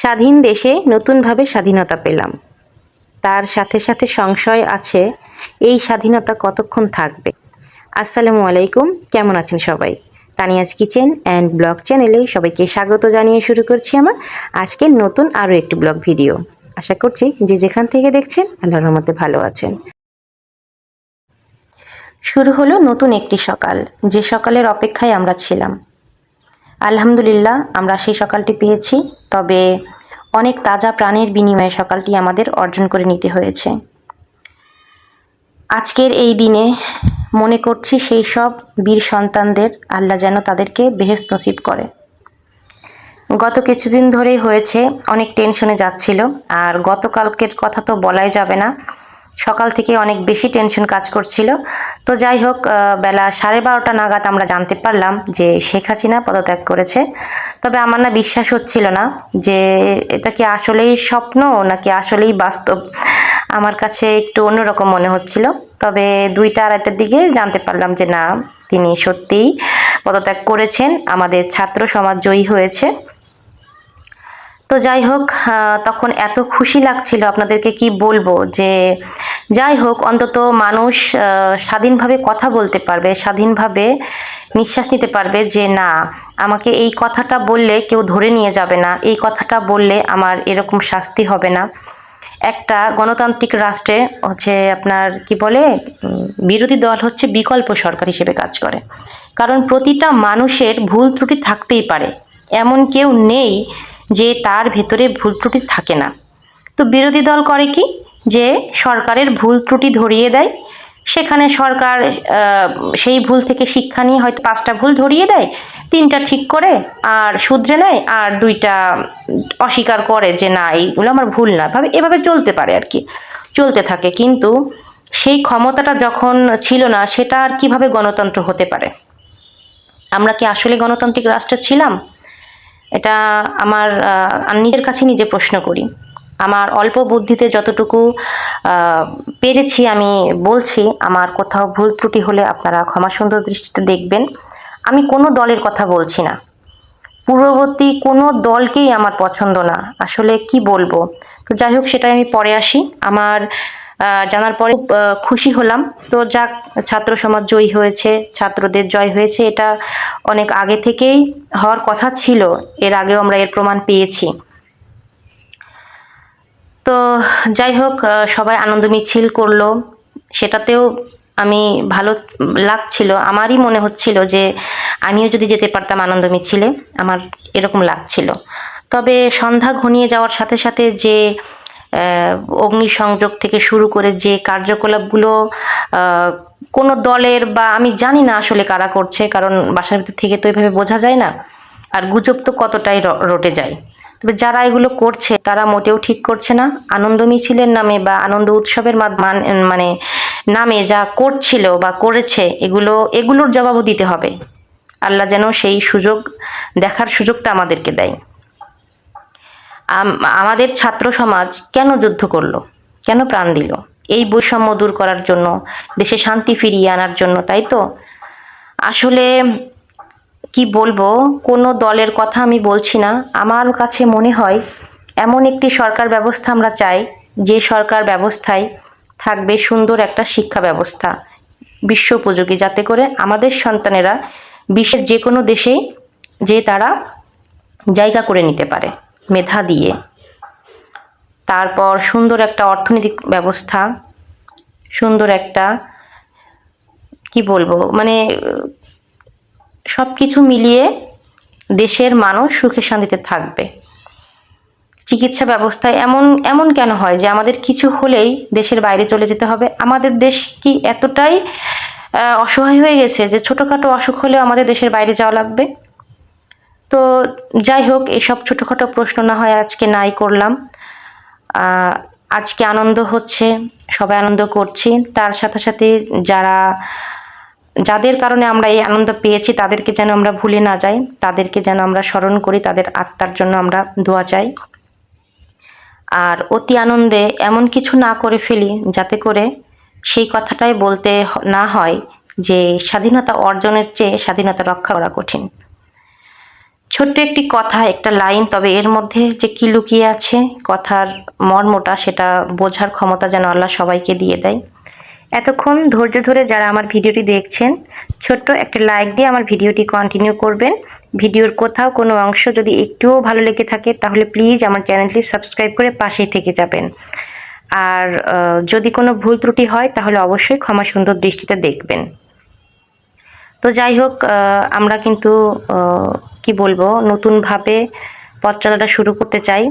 স্বাধীন দেশে নতুনভাবে স্বাধীনতা পেলাম। তার সাথে সাথে সংশয় আছে, এই স্বাধীনতা কতক্ষণ থাকবে? আসসালামু আলাইকুম, কেমন আছেন সবাই? তানিয়াজ কিচেন অ্যান্ড ব্লগ চ্যানেলে সবাইকে স্বাগত জানিয়ে শুরু করছি আমার আজকের নতুন আরও একটি ব্লগ ভিডিও। আশা করছি যে যেখান থেকে দেখছেন আল্লাহর রহমতে ভালো আছেন। শুরু হলো নতুন একটি সকাল। যে সকালের অপেক্ষায় আমরা ছিলাম আলহামদুলিল্লাহ, আমরা সেই সকালটি পেয়েছি। তবে অনেক তাজা প্রাণের বিনিময়ে সকালটি আমাদের অর্জন করে নিতে হয়েছে। আজকের এই দিনে মনে করছি সেই সব বীর সন্তানদের আল্লাহ যেন তাদেরকে বেহেস নসিব করে। গত কিছুদিন ধরেই হয়েছে, অনেক টেনশনে যাচ্ছিল। আর গতকালকের কথা তো বলাই যাবে না। সকাল থেকে অনেক বেশি টেনশন কাজ করছিল। তো যাই হোক বেলা সাড়ে বারোটা নাগাদ আমরা জানতে পারলাম যে শেখ হাসিনা পদত্যাগ করেছে। তবে আমার না বিশ্বাস হচ্ছিল না যে এটা কি আসলেই স্বপ্ন নাকি আসলেই বাস্তব। আমার কাছে একটু অন্যরকম মনে হচ্ছিল। তবে দুইটা আড়াইটার দিকে জানতে পারলাম যে না, তিনি সত্যিই পদত্যাগ করেছেন। আমাদের ছাত্র সমাজ জয়ী হয়েছে। তো যাই হোক তখন এত খুশি লাগছিল আপনাদেরকে কি বলব যে, যাই হোক, অন্তত মানুষ স্বাধীনভাবে কথা বলতে পারবে, স্বাধীনভাবে নিঃশ্বাস নিতে পারবে যে না, আমাকে এই কথাটা বললে কেউ ধরে নিয়ে যাবে না, এই কথাটা বললে আমার এরকম শাস্তি হবে না। একটা গণতান্ত্রিক রাষ্ট্রে হচ্ছে আপনার কি বলে বিরোধী দল হচ্ছে বিকল্প সরকার হিসেবে কাজ করে। কারণ প্রতিটা মানুষের ভুল ত্রুটি থাকতেই পারে। এমন কেউ নেই যে তার ভেতরে ভুল ত্রুটি থাকে না। তো বিরোধী দল করে কি? যে সরকারের ভুল ত্রুটি ধরিয়ে দেয়। সেখানে সরকার সেই ভুল থেকে শিক্ষা নিয়ে হয়তো পাঁচটা ভুল ধরিয়ে দেয়, তিনটা ঠিক করে আর শুধরে নেয় আর দুইটা অস্বীকার করে যে না, এইগুলো আমার ভুল না। ভাবে, এভাবে চলতে পারে আর কি, চলতে থাকে। কিন্তু সেই ক্ষমতাটা যখন ছিল না, সেটা আর কীভাবে গণতন্ত্র হতে পারে? আমরা কি আসলে গণতান্ত্রিক রাষ্ট্রে ছিলাম? এটা আমার নিজের কাছে নিজে প্রশ্ন করি। আমার অল্প বুদ্ধিতে যতটুকু পেরেছি আমি বলছি, আমার কোথাও ভুল ত্রুটি হলে আপনারা ক্ষমা সুন্দর দৃষ্টিতে দেখবেন। আমি কোনো দলের কথা বলছি না। পূর্ববর্তী কোনো দলকেই আমার পছন্দ না। আসলে কি বলব? তো যাই হোক, সেটাই আমি পরে আসি। আমার জানার পরে খুশি হলাম। তো যাক, ছাত্র সমাজ জয়ী হয়েছে, ছাত্রদের জয় হয়েছে, এটা অনেক আগে থেকেই হওয়ার কথা ছিল, এর আগেও আমরা এর প্রমাণ পেয়েছি। তো যাই হোক সবাই আনন্দ মিছিল করল। সেটাতেও আমি ভালো লাগছিল। আমারই মনে হচ্ছিল যে আমিও যদি যেতে পারতাম আনন্দ মিছিলে, আমার এরকম লাগছিল। তবে সন্ধ্যা ঘনিয়ে যাওয়ার সাথে সাথে যে অগ্নিসংযোগ থেকে শুরু করে যে কার্যকলাপগুলো কোনো দলের বা আমি জানি না আসলে কারা করছে, কারণ বাসার ভিতর থেকে তো এভাবে বোঝা যায় না। আর গুজব তো কতটাই রটে যায়। তবে যারা এগুলো করছে, তারা মোটেও ঠিক করছে না। আনন্দ মিছিলের নামে বা আনন্দ উৎসবের মান- নামে যা করছিল বা করেছে, এগুলো, এগুলোর জবাবও দিতে হবে। আল্লাহ যেন সেই সুযোগ, দেখার সুযোগটা আমাদেরকে দেয়। আমাদের ছাত্র সমাজ কেন যুদ্ধ করল? কেন প্রাণ দিল? এই বৈষম্য দূর করার জন্য, দেশে শান্তি ফিরিয়ে আনার জন্য, তাই তো? আসলে কি বলব, কোনো দলের কথা আমি বলছি না। আমার কাছে মনে হয়, এমন একটি সরকার ব্যবস্থা আমরা চাই, যে সরকার ব্যবস্থায় থাকবে সুন্দর একটা শিক্ষা ব্যবস্থা, বিশ্ব উপযোগী, যাতে করে আমাদের সন্তানেরা বিশ্বের যে কোনো দেশেই যে তারা জায়গা করে নিতে পারে। মেধা দিয়ে। তারপর সুন্দর একটা অর্থনৈতিক ব্যবস্থা, সুন্দর একটা, কি বলব মানে সব কিছু মিলিয়ে দেশের মানুষ সুখে শান্তিতে থাকবে। চিকিৎসা ব্যবস্থায় এমন এমন কেন হয় যে আমাদের কিছু হলেই দেশের বাইরে চলে যেতে হবে? আমাদের দেশ কি এতটাই অসহায় হয়ে গেছে যে ছোটোখাটো অসুখ হলেও আমাদের দেশের বাইরে যাওয়া লাগবে? তো যাই হোক, এসব ছোটোখাটো প্রশ্ন না হয় আজকে নাই করলাম। আজকে আনন্দ হচ্ছে, সবাই আনন্দ করছি। তার সাথে সাথে যারা, যাদের কারণে আমরা এই আনন্দ পেয়েছি, তাদেরকে যেন আমরা ভুলে না যাই, তাদেরকে যেন আমরা স্মরণ করি, তাদের আত্মার জন্য আমরা দোয়া চাই। আর অতি আনন্দে এমন কিছু না করে ফেলি, যাতে করে সেই কথাটাই বলতে না হয় যে স্বাধীনতা অর্জনের চেয়ে স্বাধীনতা রক্ষা করা কঠিন। ছোট্ট একটি কথা, একটা লাইন, তবে এর মধ্যে যে কি লুকিয়ে আছে কথার মর্মটা, সেটা বোঝার ক্ষমতা যেন আল্লাহ সবাইকে দিয়ে দেয়। এতক্ষণ ধৈর্য ধরে যারা আমার ভিডিওটি দেখছেন, ছোট্ট একটা লাইক দিয়ে আমার ভিডিওটি কন্টিনিউ করবেন। ভিডিওর কোথাও কোনো অংশ যদি একটুও ভালো লেগে থাকে, তাহলে প্লিজ আমার চ্যানেলটি সাবস্ক্রাইব করে পাশেই থেকে যাবেন। আর যদি কোনো ভুল ত্রুটি হয়, তাহলে অবশ্যই ক্ষমা সুন্দর দৃষ্টিতে দেখবেন। তো যাই হোক আমরা কিন্তু কি বলব, নতুনভাবে পথ চলাটা শুরু করতে চাই।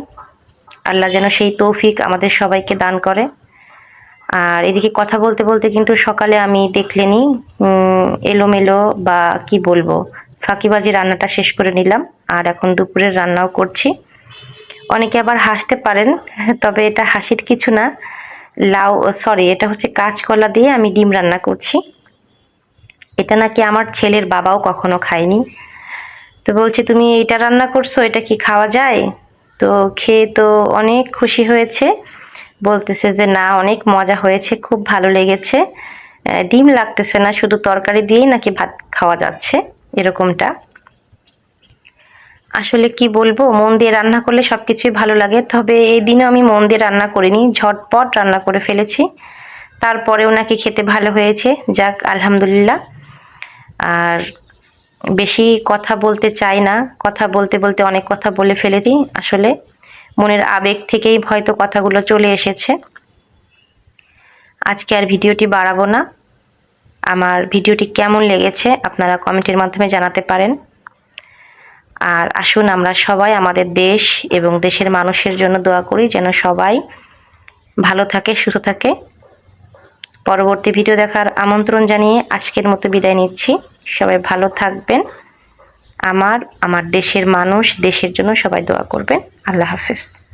আল্লাহ যেন সেই তৌফিক আমাদের সবাইকে দান করে। আর এদিকে কথা বলতে বলতে কিন্তু সকালে আমি দেখলেনি এলোমেলো বা কি বলব, ফাঁকিবাজি রান্নাটা শেষ করে নিলাম। আর এখন দুপুরের রান্নাও করছি। অনেকে আবার হাসতে পারেন, তবে এটা হাসির কিছু না। লাউ সরি এটা হচ্ছে কাঁচকলা দিয়ে আমি ডিম রান্না করছি। এটা নাকি আমার ছেলের বাবাও কখনো খায়নি। তো বলছে, তুমি এটা রান্না করছ, এটা কি খাওয়া যায়? তো খেয়ে তো অনেক খুশি হয়েছে। বলতেছে যে, না, অনেক মজা হয়েছে, খুব ভালো লেগেছে। ডিম লাগতেছে না, শুধু তরকারি দিয়েই নাকি ভাত খাওয়া যাচ্ছে। এরকমটা। আসলে কি বলব, মন দিয়ে রান্না করলে সব কিছুই ভালো লাগে। তবে এই দিনে আমি মন দিয়ে রান্না করিনি, ঝটপট রান্না করে ফেলেছি। তারপরেও নাকি খেতে ভালো হয়েছে। যাক, আলহামদুলিল্লাহ। আর বেশি কথা বলতে চাই না। কথা বলতে বলতে অনেক কথা বলে ফেলেছি। আসলে মনের আবেগ থেকেই হয়তো কথাগুলো চলে এসেছে। আজকে আর ভিডিওটি বাড়াবো না। আমার ভিডিওটি কেমন লেগেছে আপনারা কমেন্টের মাধ্যমে জানাতে পারেন। আর আসুন আমরা সবাই আমাদের দেশ এবং দেশের মানুষের জন্য দোয়া করি যেন সবাই ভালো থাকে, সুস্থ থাকে। পরবর্তী ভিডিও দেখার আমন্ত্রণ জানিয়ে আজকের মতো বিদায় নিচ্ছি। সবাই ভালো থাকবেন। আমার আমার দেশের মানুষ দেশের জন্য সবাই দোয়া করবেন। আল্লাহ হাফেজ।